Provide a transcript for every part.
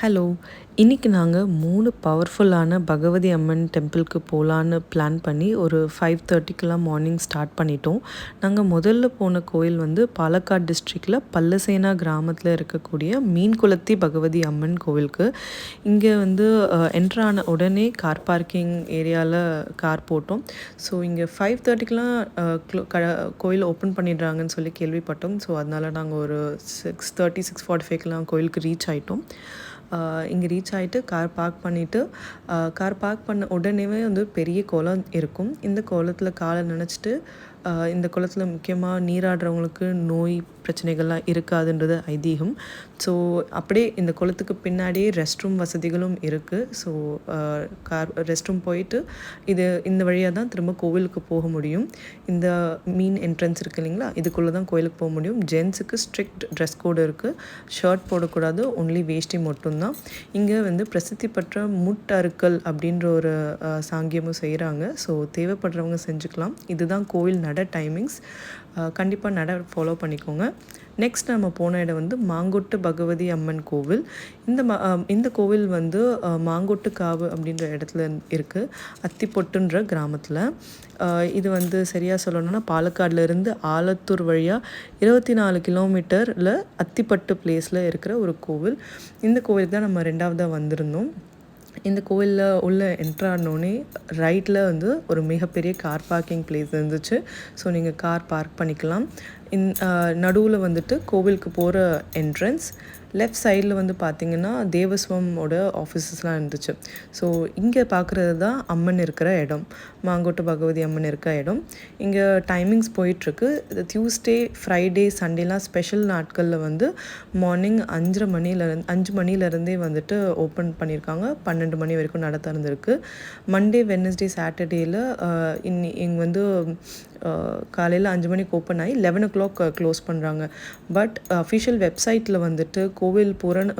Hello இன்றைக்கி நாங்கள் மூணு பவர்ஃபுல்லான பகவதி அம்மன் டெம்பிளுக்கு போகலான்னு பிளான் பண்ணி ஒரு ஃபைவ் தேர்ட்டிக்கெலாம் மார்னிங் ஸ்டார்ட் பண்ணிட்டோம். நாங்கள் முதல்ல போன கோயில் வந்து பாலக்காடு டிஸ்ட்ரிக்டில் பல்லசேனா கிராமத்தில் இருக்கக்கூடிய மீன்குளத்தி பகவதி அம்மன் கோவிலுக்கு. இங்கே வந்து என்ட்ரான உடனே கார் பார்க்கிங் ஏரியாவில் கார் போட்டோம். ஸோ இங்கே ஃபைவ் தேர்ட்டிக்கெலாம் கோயில் ஓப்பன் பண்ணிடுறாங்கன்னு சொல்லி கேள்விப்பட்டோம். ஸோ அதனால் நாங்கள் ஒரு சிக்ஸ் தேர்ட்டி சிக்ஸ் ஃபார்ட்டி ஃபைவ்க்கெலாம் கோயிலுக்கு ரீச் ஆகிட்டோம் இங்கே ரீச் ஆகிட்டு கார் பார்க் பண்ணிவிட்டு கார் பார்க் பண்ண உடனேவே வந்து பெரிய குளம் இருக்கும். இந்த குளத்தில் காலை நினச்சிட்டு இந்த குளத்தில் முக்கியமாக நீராடுறவங்களுக்கு நோய் பிரச்சனைகள்லாம் இருக்காதுன்றது ஐதீகம். ஸோ அப்படியே இந்த குளத்துக்கு பின்னாடியே ரெஸ்ட் ரூம் வசதிகளும் இருக்குது ஸோ கார் ரெஸ்ட் ரூம் போயிட்டு இது இந்த வழியாக தான் திரும்ப கோவிலுக்கு போக முடியும். இந்த மீன் என்ட்ரன்ஸ் இருக்குது இல்லைங்களா? இதுக்குள்ளே தான் கோயிலுக்கு போக முடியும். ஜென்ஸுக்கு ஸ்ட்ரிக்ட் ட்ரெஸ் கோடு இருக்குது ஷர்ட் போடக்கூடாது ஒன்லி வேஷ்டி மட்டும்தான். இங்கே வந்து பிரசித்தி பெற்ற முட்டறுக்கல் அப்படின்ற ஒரு சாங்கியமும் செய்கிறாங்க ஸோ தேவைப்படுறவங்க செஞ்சுக்கலாம். இதுதான் கோவில் நட டைமிங்ஸ் கண்டிப்பாக நட ஃபாலோ பண்ணிக்கோங்க. நெக்ஸ்ட் நம்ம போன இடம் வந்து மாங்கொட்டு பகவதி அம்மன் கோவில். இந்த இந்த கோவில் வந்து மாங்கொட்டு காவு அப்படின்ற இடத்துல இருக்குது அத்திப்பொட்டுன்ற கிராமத்தில். இது வந்து சரியாக சொல்லணும்னா பாலக்காடுலேருந்து ஆலத்தூர் வழியாக இருபத்தி நாலு கிலோமீட்டரில் அத்திப்பட்டு பிளேஸில் இருக்கிற ஒரு கோவில். இந்த கோவிலுக்கு தான் நம்ம ரெண்டாவதாக வந்திருந்தோம். இந்த கோவிலில் உள்ள என்ட்ரானோடனே ரைட்டில் வந்து ஒரு மிகப்பெரிய கார் பார்க்கிங் பிளேஸ் இருந்துச்சு. ஸோ நீங்கள் கார் பார்க் பண்ணிக்கலாம். இன் நடுவில் வந்துட்டு கோவிலுக்கு போகிற என்ட்ரன்ஸ் லெஃப்ட் சைடில் வந்து பார்த்திங்கன்னா தேவஸ்வமோட ஆஃபீஸஸ்லாம் இருந்துச்சு. ஸோ இங்கே பார்க்குறது தான் அம்மன் இருக்கிற இடம். மாங்கோட்டு பகவதி அம்மன் இருக்கிற இடம். இங்கே டைமிங்ஸ் போயிட்டுருக்கு. டியூஸ்டே ஃப்ரைடே சண்டேலாம் ஸ்பெஷல் நாட்களில் வந்து மார்னிங் அஞ்சரை மணிலேருந்து அஞ்சு மணிலேருந்தே வந்துட்டு ஓப்பன் பண்ணியிருக்காங்க. பன்னெண்டு மணி வரைக்கும் நட திறந்துருக்கு மண்டே வெனஸ்டே சாட்டர்டேயில் இன்னி இங்கே வந்து காலையில் அஞ்சு மணிக்கு ஓப்பன் ஆகி லெவன் ஓ கிளாக் க்ளோஸ் பண்ணுறாங்க பட் அஃபிஷியல் வெப்சைட்டில் வந்துட்டு கோவில் புறன்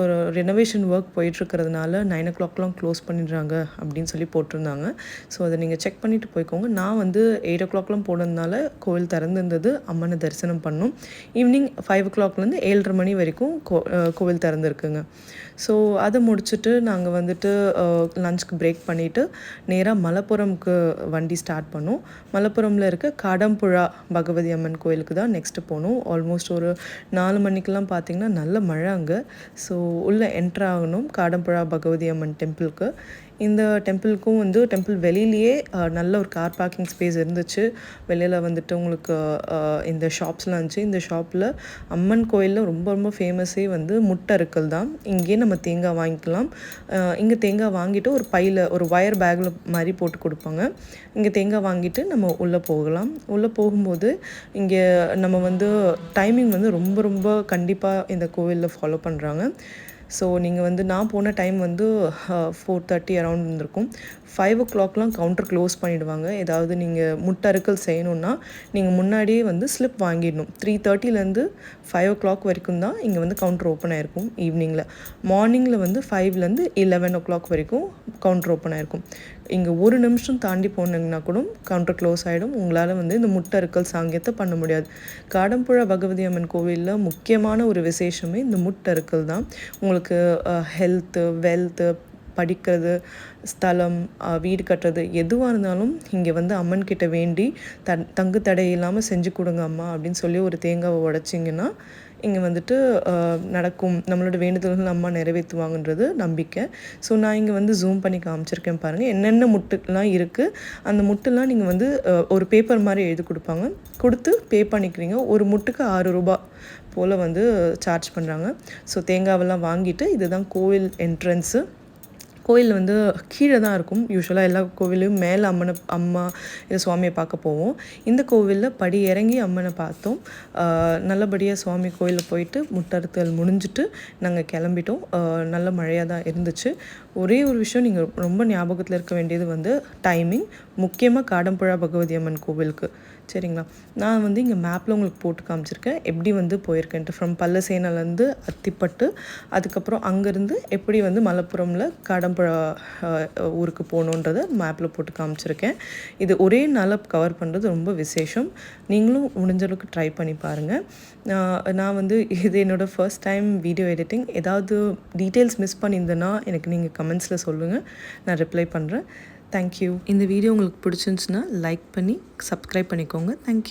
ஒரு ரெனோவேஷன் ஒர்க் போயிட்டுருக்கிறதுனால நைன் ஓ கிளாக்லாம் க்ளோஸ் பண்ணிடுறாங்க அப்படின்னு சொல்லி போட்டிருந்தாங்க. ஸோ அதை நீங்கள் செக் பண்ணிவிட்டு போய்க்கோங்க. நான் வந்து எயிட் ஓ கிளாக்லாம் போனதுனால கோவில் திறந்துருந்தது. அம்மனை தரிசனம் பண்ணோம். ஈவினிங் ஃபைவ் ஓ கிளாக்லேருந்து ஏழரை மணி வரைக்கும் கோ கோவில் திறந்துருக்குங்க. ஸோ அதை முடிச்சுட்டு நாங்கள் வந்துட்டு லஞ்சுக்கு பிரேக் பண்ணிவிட்டு நேராக மலப்புரம்க்கு வண்டி ஸ்டார்ட் பண்ணோம். மலப்புரமில் இருக்க காடம்புழா பகவதி அம்மன் கோயிலுக்கு தான் நெக்ஸ்ட்டு போகணும் ஆல்மோஸ்ட் ஒரு நாலு மணிக்கெலாம் பார்த்திங்கன்னா நல்ல மழை அங்கே. ஸோ உள்ளே என்ட்ரு ஆகணும். காடம்புழா பகவதி அம்மன் டெம்பிளுக்கு இந்த டெம்பிளுக்கும் வந்து டெம்பிள் வெளியிலேயே நல்ல ஒரு கார் பார்க்கிங் ஸ்பேஸ் இருந்துச்சு. வெளியில் வந்துட்டு உங்களுக்கு இந்த ஷாப்ஸ்லாம் இருந்துச்சு. இந்த ஷாப்பில் அம்மன் கோயிலில் ரொம்ப ரொம்ப ஃபேமஸே வந்து முட்டை இருக்கல் தான். இங்கேயே நம்ம தேங்காய் வாங்கிக்கலாம். இங்கே தேங்காய் வாங்கிட்டு ஒரு பையில் ஒரு ஒயர் பேக்கில் மாதிரி போட்டு கொடுப்பாங்க. இங்கே தேங்காய் வாங்கிட்டு நம்ம உள்ளே போகலாம். உள்ளே போகும்போது இங்கே நம்ம வந்து டைமிங் வந்து ரொம்ப ரொம்ப கண்டிப்பாக இந்த கோவிலில் ஃபாலோ பண்ணுறாங்க ஸோ நீங்கள் வந்து நான் போன டைம் வந்து ஃபோர் தேர்ட்டி அரவுண்ட் இருந்திருக்கும். ஃபைவ் ஓ கிளாக்லாம் கவுண்டர் க்ளோஸ் பண்ணிவிடுவாங்க ஏதாவது நீங்கள் முட்டறுக்கல் செய்யணுன்னா நீங்கள் முன்னாடியே வந்து ஸ்லிப் வாங்கிடணும். த்ரீ தேர்ட்டிலேருந்து ஃபைவ் ஓ கிளாக் வரைக்கும் தான் இங்கே வந்து கவுண்டர் ஓப்பன் ஆகிருக்கும் ஈவினிங்கில் மார்னிங்கில் வந்து ஃபைவ்லேருந்து லெவன் ஓ கிளாக் வரைக்கும் கவுண்டர் ஓப்பன் ஆகிருக்கும் இங்கே ஒரு நிமிஷம் தாண்டி போனீங்கன்னா கூட கவுண்டர் க்ளோஸ் ஆகிடும் உங்களால் வந்து இந்த முட்டை அறுக்கல் சாங்கியத்தை பண்ண முடியாது. காடம்புழா பகவதி அம்மன் கோவிலில் முக்கியமான ஒரு விசேஷமே இந்த முட்டை அறுக்கல் தான். உங்களுக்கு ஹெல்த்து வெல்த்து படிக்கிறது ஸ்தலம் வீடு கட்டுறது எதுவாக இருந்தாலும் இங்கே வந்து அம்மன் கிட்ட வேண்டி தன் தங்கு தடை இல்லாமல் செஞ்சு கொடுங்க அம்மா அப்படின்னு சொல்லி ஒரு தேங்காவை உடச்சிங்கன்னா இங்கே வந்துட்டு நடக்கும். நம்மளோட வேண்டுதல்கள் அம்மா நிறைவேற்றுவாங்கன்றது நம்பிக்கை. ஸோ நான் இங்கே வந்து ஜூம் பண்ணி காமிச்சிருக்கேன் பாருங்கள் என்னென்ன முட்டுலாம் இருக்குது அந்த முட்டுலாம் நீங்கள் வந்து ஒரு பேப்பர் மாதிரி எழுதி கொடுப்பாங்க. கொடுத்து பே பண்ணிக்கிறீங்க. ஒரு முட்டுக்கு ஆறு ரூபா போல் வந்து சார்ஜ் பண்ணுறாங்க ஸோ தேங்காவெல்லாம் வாங்கிட்டு இதுதான் கோவில் என்ட்ரன்ஸு கோயில் வந்து கீழே தான் இருக்கும். யூஸ்வலாக எல்லா கோவிலையும் மேலே அம்மனை அம்மா இல்லை சுவாமியை பார்க்க போவோம். இந்த கோவிலில் படி இறங்கி அம்மனை பார்த்தோம். நல்லபடியாக சுவாமி கோயிலில் போயிட்டு முட்டறுத்தல் முடிஞ்சுட்டு நாங்கள் கிளம்பிட்டோம். நல்ல மழையாக தான் இருந்துச்சு. ஒரே ஒரு விஷயம் நீங்கள் ரொம்ப ஞாபகத்தில் இருக்க வேண்டியது வந்து டைமிங் முக்கியமாக காடம்புழா பகவதி அம்மன் கோவிலுக்கு. சரிங்களா? நான் வந்து இங்கே மேப்பில் உங்களுக்கு போட்டு காமிச்சிருக்கேன். எப்படி வந்து போயிருக்கேன்ட்டு. ஃப்ரம் பல்லசேனாலேருந்து அத்திப்பட்டு அதுக்கப்புறம் அங்கேருந்து எப்படி வந்து மலப்புரமில் கடம்பழா ஊருக்கு போகணுன்றதை மேப்பில் போட்டு காமிச்சிருக்கேன். இது ஒரே நாளில் கவர் பண்ணுறது ரொம்ப விசேஷம். நீங்களும் முடிஞ்ச அளவுக்கு ட்ரை பண்ணி பாருங்கள் நான் நான் வந்து இது என்னோடய ஃபர்ஸ்ட் டைம் வீடியோ எடிட்டிங் ஏதாவது டீட்டெயில்ஸ் மிஸ் பண்ணியிருந்தேன்னா எனக்கு நீங்கள் கமெண்ட்ஸில் சொல்லுங்கள் நான் ரிப்ளை பண்ணுறேன் தேங்க்யூ இந்த வீடியோ உங்களுக்கு பிடிச்சிருந்துச்சுன்னா லைக் பண்ணி சப்ஸ்கிரைப் பண்ணிக்கோங்க. தேங்க்யூ